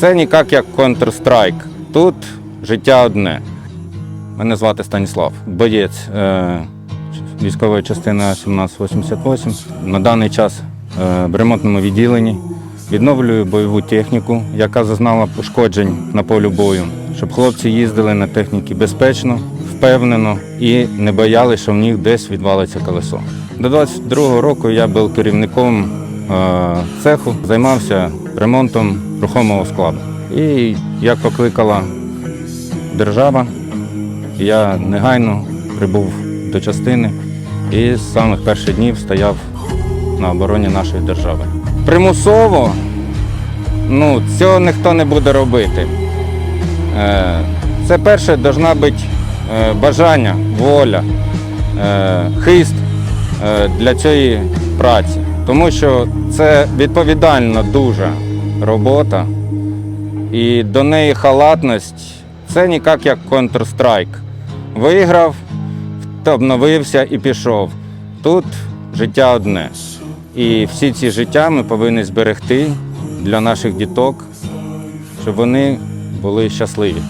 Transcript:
Це ніяк як Counter-Strike. Тут життя одне. Мене звати Станіслав, боєць е, військової частини 1788. На даний час е, в ремонтному відділенні відновлюю бойову техніку, яка зазнала пошкоджень на полю бою, щоб хлопці їздили на техніці безпечно, впевнено і не боялися, що в них десь відвалиться колесо. До 22-го року я був керівником цеху, займався ремонтом рухомого складу. І як покликала держава, я негайно прибув до частини і з самих перших днів стояв на обороні нашої держави. Примусово ну, цього ніхто не буде робити. Е, Це перше должна бути е, бажання, воля, е, хист е, для цієї праці. Тому що це відповідальна дуже робота. І до неї халатність це ніяк як Counter-Strike. Виграв, обновився і пішов. Тут життя одне. І всі ці життя ми повинні зберегти для наших діток, щоб вони були щасливі.